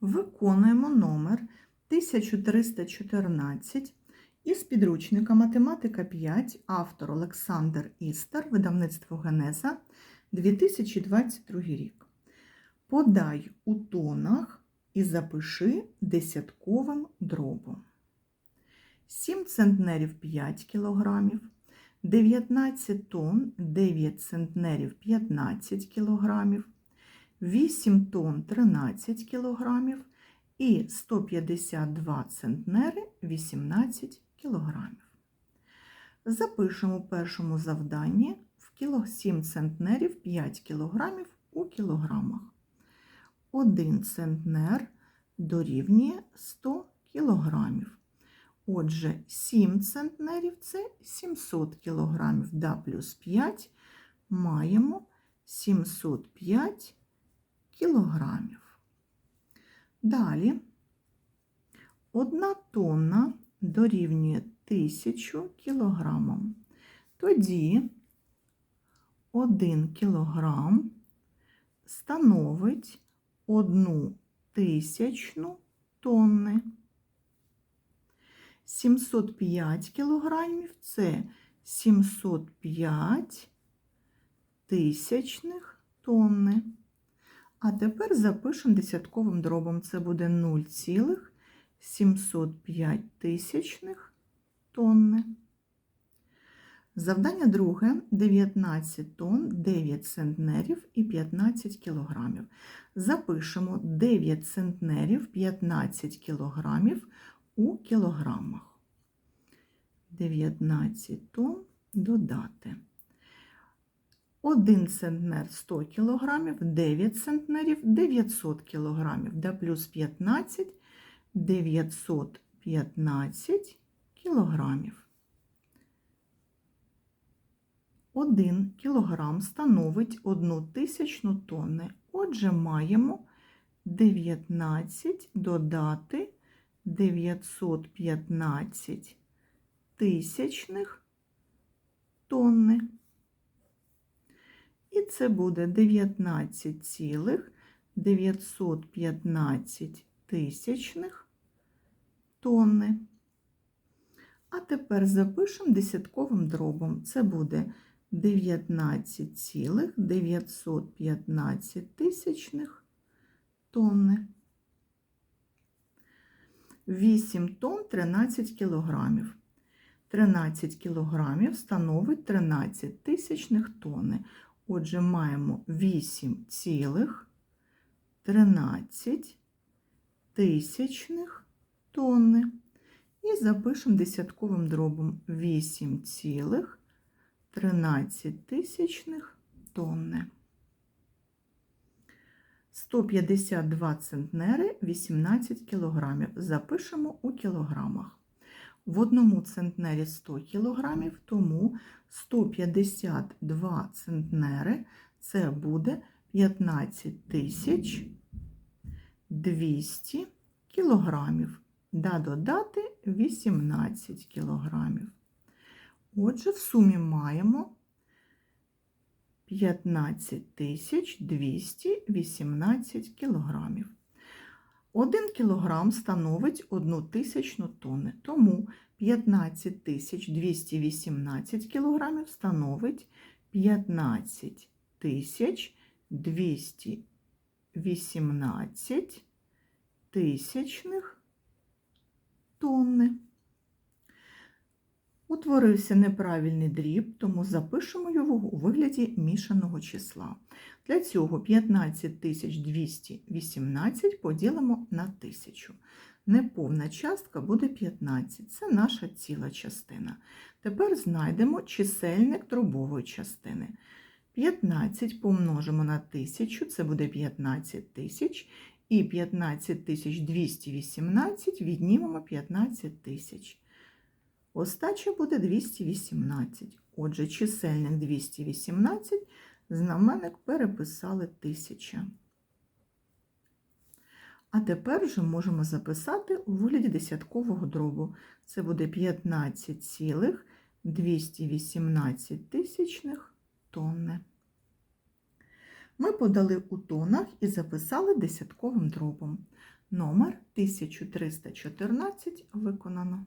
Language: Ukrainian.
Виконуємо номер 1314 із підручника Математика 5, автор Олександр Істер, видавництво Генеза, 2022 рік. Подай у тонах і запиши десятковим дробом. 7 центнерів 5 кілограмів, 19 тонн 9 центнерів 15 кілограмів, 8 тонн 13 кілограмів і 152 центнери 18 кілограмів. Запишемо у першому завданні в кіло 7 центнерів 5 кілограмів у кілограмах. 1 центнер дорівнює 100 кілограмів. Отже, 7 центнерів це 700 кілограмів, да плюс 5 маємо 705 кілограмів. Далі 1 тонна дорівнює 1000 кілограмам. Тоді 1 кілограм становить 1 тисячну тонни. 705 кілограмів це 705 тисячних тонни. А тепер запишемо десятковим дробом. Це буде 0,705 тисячних тонни. Завдання друге 19 тонн, 9 центнерів і 15 кілограмів. Запишемо 9 центнерів 15 кілограмів у кілограмах. 19 тонн додати. 1 центнер 100 кг, 9 центнерів 900 кг, да плюс 15 915 кг. 1 кг становить 1 тисячну тонни. Отже, маємо 19 додати 915 тисячних тонни. Це буде 19,915 тисячних тонни. А тепер запишемо десятковим дробом. Це буде 19,915 тисячних тонни. 8 тонн 13 кілограмів. 13 кілограмів становить 13 тисячних тонни. Отже, маємо 8 цілих 13 тисячних тонни. І запишемо десятковим дробом 8 цілих 13 тисячних тонни. 152 центнери 18 кілограмів. Запишемо у кілограмах. В одному центнері 100 кілограмів, тому 152 центнери це буде 15 тисяч 200 кілограмів. Да додати 18 кілограмів. Отже, в сумі маємо 15 тисяч 218 кілограмів. 1 кілограм становить 1 тисячну тонни, тому 15 тисяч 218 кілограмів становить 15 тисяч 218 тисячних тонни. Утворився неправильний дріб, тому запишемо його у вигляді мішаного числа. Для цього 15218 поділимо на 1000. Неповна частка буде 15, це наша ціла частина. Тепер знайдемо чисельник дробової частини. 15 помножимо на 1000, це буде 15 тисяч, і 15218 віднімемо 15 тисяч. Остача буде 218. Отже, чисельник 218, знаменник переписали 1000. А тепер вже можемо записати у вигляді десяткового дробу. Це буде 15,218 тисячних тонни. Ми подали у тонах і записали десятковим дробом. Номер 1314 виконано.